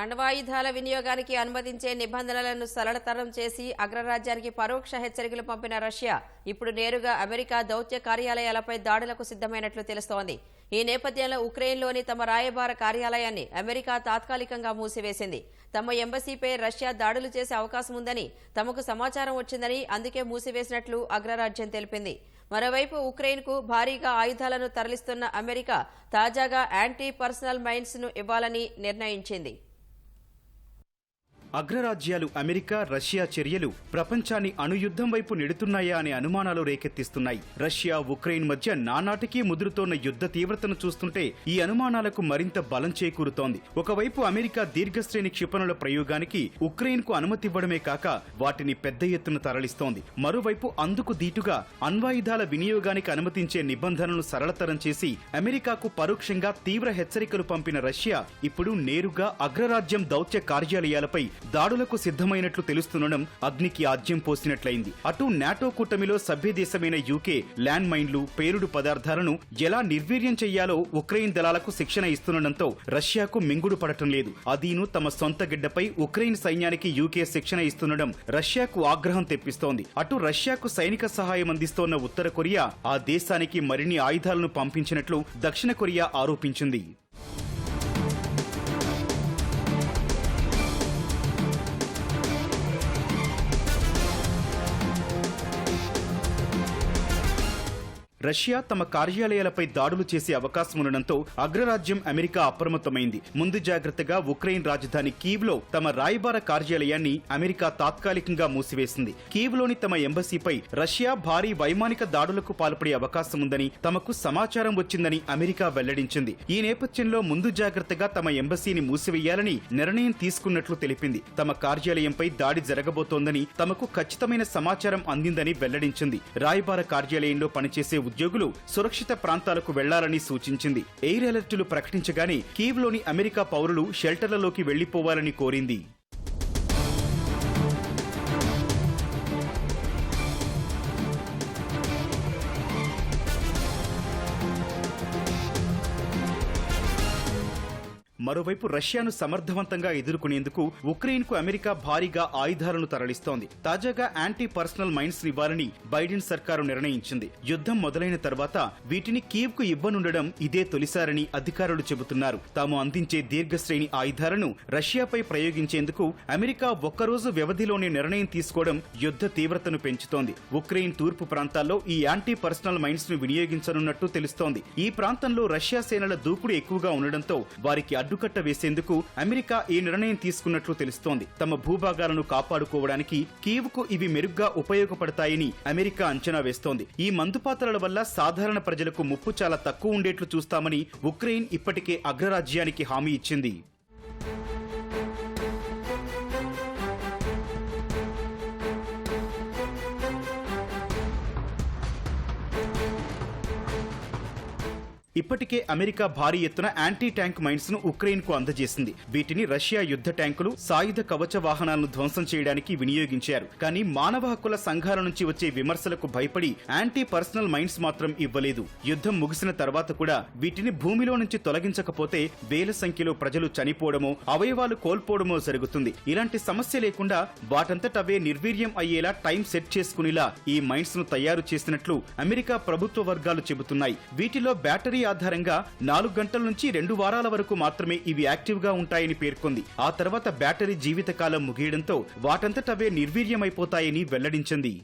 అణ్వాయుధాల వినియోగానికి అనుమతించే నిబంధనలను సరళతరం చేసి అగ్రరాజ్యానికి పరోక్ష హెచ్చరికలు పంపిన రష్యా ఇప్పుడు నేరుగా అమెరికా దౌత్య కార్యాలయాలపై దాడులకు సిద్ధమైనట్లు తెలుస్తోంది. ఈ నేపథ్యంలో ఉక్రెయిన్లోని తమ రాయబార కార్యాలయాన్ని అమెరికా తాత్కాలికంగా మూసివేసింది. తమ ఎంబసీపై రష్యా దాడులు చేసే అవకాశం ఉందని తమకు సమాచారం వచ్చిందని అందుకే మూసివేసినట్లు అగ్రరాజ్యం తెలిపింది. మరోవైపు ఉక్రెయిన్కు భారీగా ఆయుధాలను తరలిస్తున్న అమెరికా తాజాగా యాంటీ పర్సనల్ మైన్స్ను ఇవ్వాలని నిర్ణయించింది. అగ్రరాజ్యాలు అమెరికా రష్యా చర్యలు ప్రపంచాన్ని అణుయుద్ధం వైపు నెడుతున్నాయా అనే అనుమానాలు రేకెత్తిస్తున్నాయి. రష్యా ఉక్రెయిన్ మధ్య నానాటికీ ముదురుతోన్న యుద్ధ తీవ్రతను చూస్తుంటే ఈ అనుమానాలకు మరింత బలం చేకూరుతోంది. ఒకవైపు అమెరికా దీర్ఘశ్రేణి క్షిపణుల ప్రయోగానికి ఉక్రెయిన్కు అనుమతి ఇవ్వడమే కాక వాటిని పెద్ద ఎత్తున తరలిస్తోంది. మరోవైపు అందుకు దీటుగా అణ్వాయుధాల వినియోగానికి అనుమతించే నిబంధనలను సరళతరం చేసి అమెరికాకు పరోక్షంగా తీవ్ర హెచ్చరికలు పంపిన రష్యా ఇప్పుడు నేరుగా అగ్రరాజ్యం దౌత్య కార్యాలయాలపై దాడులకు సిద్ధమైనట్లు తెలుస్తుండడం అగ్నికి ఆజ్యం పోసినట్లయింది. అటు నాటో కూటమిలో సభ్యదేశమైన యూకే ల్యాండ్ మైన్లు పేలుడు పదార్థాలను ఎలా నిర్వీర్యం చెయ్యాలో ఉక్రెయిన్ దళాలకు శిక్షణ ఇస్తుండటంతో రష్యాకు మింగుడు పడటం లేదు. అదీను తమ సొంత గిడ్డపై ఉక్రెయిన్ సైన్యానికి యూకే శిక్షణ ఇస్తుండడం రష్యాకు ఆగ్రహం తెప్పిస్తోంది. అటు రష్యాకు సైనిక సహాయం అందిస్తోన్న ఉత్తర కొరియా ఆ దేశానికి మరిన్ని ఆయుధాలను పంపించినట్లు దక్షిణ కొరియా ఆరోపించింది. రష్యా తమ కార్యాలయాలపై దాడులు చేసే అవకాశం ఉండడంతో అగ్రరాజ్యం అమెరికా అప్రమత్తమైంది. ముందు జాగ్రత్తగా ఉక్రెయిన్ రాజధాని కీవ్లో తమ రాయబార కార్యాలయాన్ని అమెరికా తాత్కాలికంగా మూసివేసింది. కీవ్లోని తమ ఎంబసీపై రష్యా భారీ వైమానిక దాడులకు పాల్పడే అవకాశం ఉందని తమకు సమాచారం వచ్చిందని అమెరికా వెల్లడించింది. ఈ నేపథ్యంలో ముందు జాగ్రత్తగా తమ ఎంబసీని మూసివేయాలని నిర్ణయం తీసుకున్నట్లు తెలిపింది. తమ కార్యాలయంపై దాడి జరగబోతోందని తమకు ఖచ్చితమైన సమాచారం అందిందని వెల్లడించింది. రాయబార కార్యాలయంలో పనిచేసే ఉద్యోగులు సురక్షిత ప్రాంతాలకు వెళ్ళాలని సూచించింది. ఎయిర్ అలర్టులు ప్రకటించగానే కీవ్లోని అమెరికా పౌరులు షెల్టర్లలోకి వెళ్ళిపోవాలని కోరింది. మరోవైపు రష్యాను సమర్థవంతంగా ఎదుర్కొనేందుకు ఉక్రెయిన్కు అమెరికా భారీగా ఆయుధాలను తరలిస్తోంది. తాజాగా యాంటీ పర్సనల్ మైన్స్ ఇవ్వాలని బైడెన్ సర్కారు నిర్ణయించింది. యుద్ధం మొదలైన తర్వాత వీటిని కీవ్కు ఇవ్వనుండడం ఇదే తొలిసారని అధికారులు చెబుతున్నారు. తాము అందించే దీర్ఘశ్రేణి ఆయుధాలను రష్యాపై ప్రయోగించేందుకు అమెరికా ఒక్కరోజు వ్యవధిలోనే నిర్ణయం తీసుకోవడం యుద్ధ తీవ్రతను పెంచుతోంది. ఉక్రెయిన్ తూర్పు ప్రాంతాల్లో ఈ యాంటీ పర్సనల్ మైన్స్ను వినియోగించనున్నట్టు తెలుస్తోంది. ఈ ప్రాంతంలో రష్యా సేనల దూకుడు ఎక్కువగా ఉండడంతో వారికి అడ్డుకట్ట వేసేందుకు అమెరికా ఈ నిర్ణయం తీసుకున్నట్లు తెలుస్తోంది. తమ భూభాగాలను కాపాడుకోవడానికి కీవ్కు ఇవి మెరుగ్గా ఉపయోగపడతాయని అమెరికా అంచనా వేస్తోంది. ఈ మందుపాత్రల వల్ల సాధారణ ప్రజలకు ముప్పు చాలా తక్కువ ఉండేట్లు చూస్తామని ఉక్రెయిన్ ఇప్పటికే అగ్రరాజ్యానికి హామీ ఇచ్చింది. ఇప్పటికే అమెరికా భారీ ఎత్తున యాంటీ ట్యాంక్ మైన్స్ను ఉక్రెయిన్కు అందజేసింది. వీటిని రష్యా యుద్ధ ట్యాంకులు సాయుధ కవచ వాహనాలను ధ్వంసం చేయడానికి వినియోగించారు. కానీ మానవ హక్కుల సంఘాల నుంచి వచ్చే విమర్శలకు భయపడి యాంటీ పర్సనల్ మైన్స్ మాత్రం ఇవ్వలేదు. యుద్ధం ముగిసిన తర్వాత కూడా వీటిని భూమిలో నుంచి తొలగించకపోతే వేల సంఖ్యలో ప్రజలు చనిపోవడమో అవయవాలు కోల్పోవడమో జరుగుతుంది. ఇలాంటి సమస్య లేకుండా వాటంతటవే నిర్వీర్యం అయ్యేలా టైం సెట్ చేసుకునేలా ఈ మైన్స్ను తయారు చేసినట్లు అమెరికా ప్రభుత్వ వర్గాలు చెబుతున్నాయి. వీటిలో బ్యాటరీ ఆధారంగా నాలుగు గంటల నుంచి రెండు వారాల వరకు మాత్రమే ఇవి యాక్టివ్గా ఉంటాయని పేర్కొంది. ఆ తర్వాత బ్యాటరీ జీవితకాలం ముగియడంతో వాటంతటవే నిర్వీర్యమైపోతాయని వెల్లడించింది.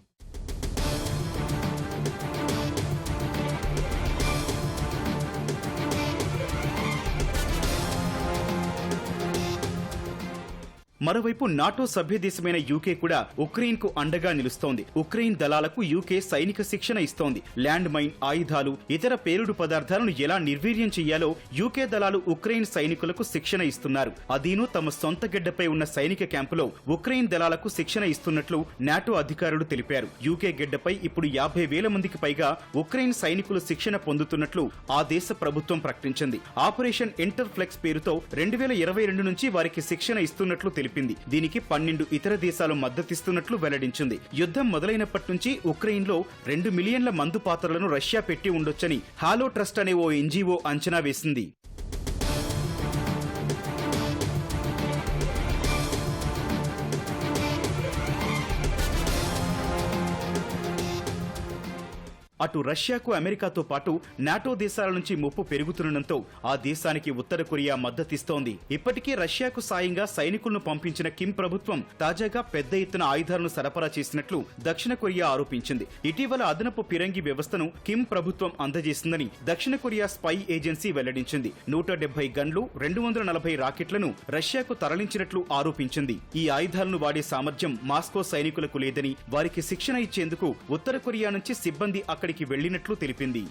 మరోవైపు నాటో సభ్య దేశమైన యూకే కూడా ఉక్రెయిన్కు అండగా నిలుస్తోంది. ఉక్రెయిన్ దళాలకు యూకే సైనిక శిక్షణ ఇస్తోంది. ల్యాండ్ మైన్ ఆయుధాలు ఇతర పేలుడు పదార్థాలను ఎలా నిర్వీర్యం చేయాలో యూకే దళాలు ఉక్రెయిన్ సైనికులకు శిక్షణ ఇస్తున్నారు. అదీను తమ సొంత గడ్డపై ఉన్న సైనిక క్యాంపులో ఉక్రెయిన్ దళాలకు శిక్షణ ఇస్తున్నట్లు నాటో అధికారులు తెలిపారు. యూకే గడ్డపై ఇప్పుడు యాభై వేల మందికి పైగా ఉక్రెయిన్ సైనికులు శిక్షణ పొందుతున్నట్లు ఆ దేశ ప్రభుత్వం ప్రకటించింది. ఆపరేషన్ ఇంటర్ఫ్లెక్స్ పేరుతో రెండు వేల ఇరవై రెండు నుంచి వారికి శిక్షణ ఇస్తున్నట్లు తెలిపింది. దీనికి పన్నెండు ఇతర దేశాలు మద్దతిస్తున్నట్లు వెల్లడించింది. యుద్ధం మొదలైనప్పటి నుంచి ఉక్రెయిన్లో రెండు మిలియన్ల మందు పాత్రలను రష్యా పెట్టి ఉండొచ్చని హాలో ట్రస్ట్ అనే ఓ ఎన్జీఓ అంచనా వేసింది. అటు రష్యాకు అమెరికాతో పాటు నాటో దేశాల నుంచి ముప్పు పెరుగుతుండటంతో ఆ దేశానికి ఉత్తర కొరియా మద్దతిస్తోంది. ఇప్పటికే రష్యాకు సాయంగా సైనికులను పంపించిన కిమ్ ప్రభుత్వం తాజాగా పెద్ద ఎత్తున ఆయుధాలను సరఫరా చేసినట్లు దక్షిణ కొరియా ఆరోపించింది. ఇటీవల అదనపు పిరంగి వ్యవస్థను కిమ్ ప్రభుత్వం అందజేసిందని దక్షిణ కొరియా స్పై ఏజెన్సీ వెల్లడించింది. నూట డెబ్బై గన్లు రెండు వందల నలభై రాకెట్లను రష్యాకు తరలించినట్లు ఆరోపించింది. ఈ ఆయుధాలను వాడే సామర్థ్యం మాస్కో సైనికులకు లేదని వారికి శిక్షణ ఇచ్చేందుకు ఉత్తర కొరియా నుంచి సిబ్బంది అక్కడ అక్కడికి వెళ్ళినట్లు తెలిపింది.